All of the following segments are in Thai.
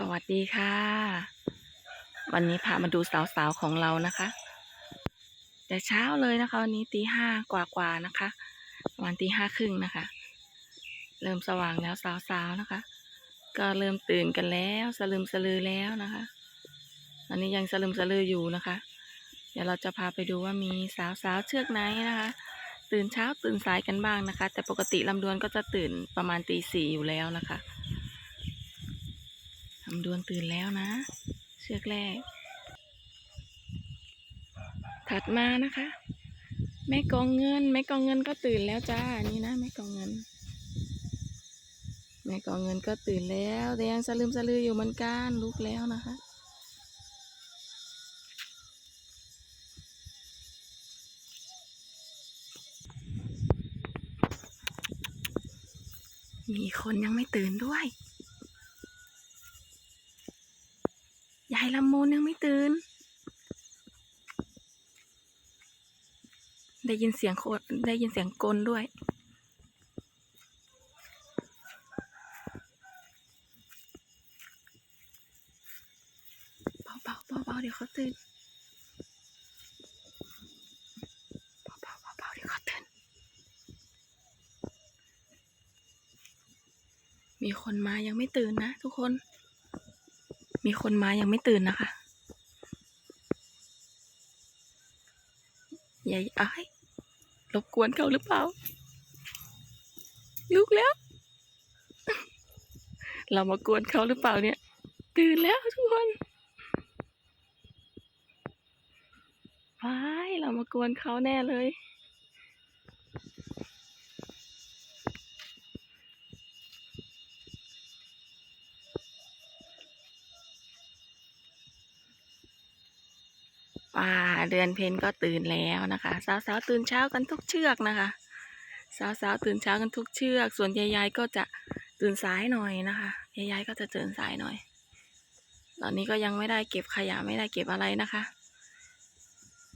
สวัสดีค่ะ วันนี้พามาดูสาวๆของเรานะคะ แต่เช้าเลยนะคะวันนี้ตีห้ากว่าๆนะคะประมาณตีห้าครึ่งนะคะ เริ่มสว่างแล้วสาวๆนะคะ ก็เริ่มตื่นกันแล้วสลึมสลือแล้วนะคะอันนี้ยังสลึมสลืออยู่นะคะ เดี๋ยวเราจะพาไปดูว่ามีสาวๆเชือกไหนนะคะ ตื่นเช้าตื่นสายกันบ้างนะคะ แต่ปกติลำดวนก็จะตื่นประมาณตีสี่อยู่แล้วนะคะำดวนตื่นแล้วนะ เชือกแรก ถัดมานะคะ แม่กองเงิน แม่กองเงินก็ตื่นแล้วจ้า นี่นะแม่กองเงิน แม่กองเงินก็ตื่นแล้วแต่ยังสลืมสลืออยู่เหมือนกันลุกแล้วนะคะมีคนยังไม่ตื่นด้วย ยายลำมูนยังไม่ตื่น ได้ยินเสียงโคได้ยินเสียงกลด้วย เบาเบาเบาเบาๆเดี๋ยวเขาตื่นเบาเบาเบาเบาๆเดี๋ยวเขาตื่น มีคนมายังไม่ตื่นนะทุกคน มีคนมายังไม่ตื่นนะคะยายอ้ายรบกวนเขาหรือเปล่า ลุกแล้ว เรามากวนเขาหรือเปล่าเนี่ย ตื่นแล้วทุกคนว้ายเรามากวนเขาแน่เลย ป่าเดือนเพ็ญก็ตื่นแล้วนะคะ สาวๆตื่นเช้ากันทุกเชือกนะคะ สาวๆตื่นเช้ากันทุกเชือก ส่วนยายๆก็จะตื่นสายหน่อยนะคะยายๆก็จะตื่นสายหน่อย ตอนนี้ก็ยังไม่ได้เก็บขยะไม่ได้เก็บอะไรนะคะ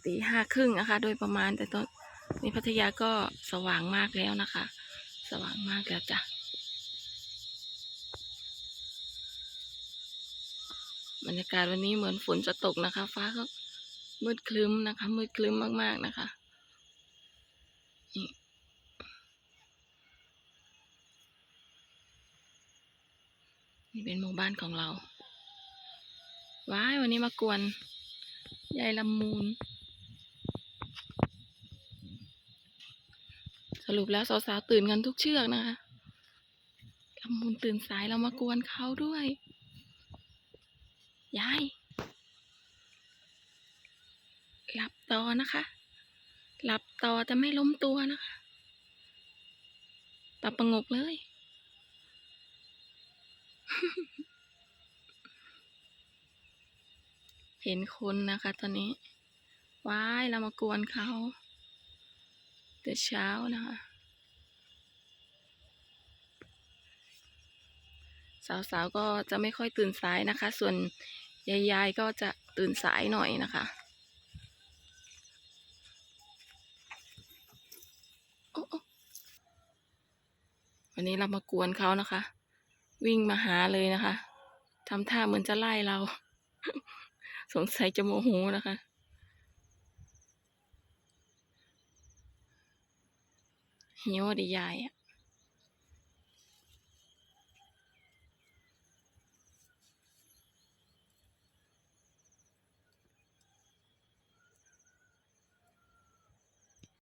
ตีห้าครึ่งนะคะ โดยประมาณแต่ตอนนี้พัทยาก็สว่างมากแล้วนะคะ สว่างมากแล้วจ้ะบรรยากาศวันนี้เหมือนฝนจะตกนะคะ ฟ้าก็ มืดคลึ้มนะคะ มืดคลึ้มมาก ๆ นะคะนี่เป็นหมู่บ้านของเรา ว้าย วันนี้มากวนยายลำมูล สรุปแล้วสาวๆตื่นกันทุกเชือกนะคะลำมูลตื่นสายเรามากวนเขาด้วย ยาย หลับต่อนะคะ หลับต่อแต่ไม่ล้มตัวนะคะตับประงกเลย เห็นคนนะคะตอนนี้ ว้ายเรามากวนเขา แต่เช้านะคะสาวๆก็จะไม่ค่อยตื่นสายนะคะ ส่วนยายๆก็จะตื่นสายหน่อยนะคะ วันนี้เรามากวนเขานะคะ วิ่งมาหาเลยนะคะทำท่าเหมือนจะไล่เรา สงสัยจะโมโหนะคะ หิวดิยายอะ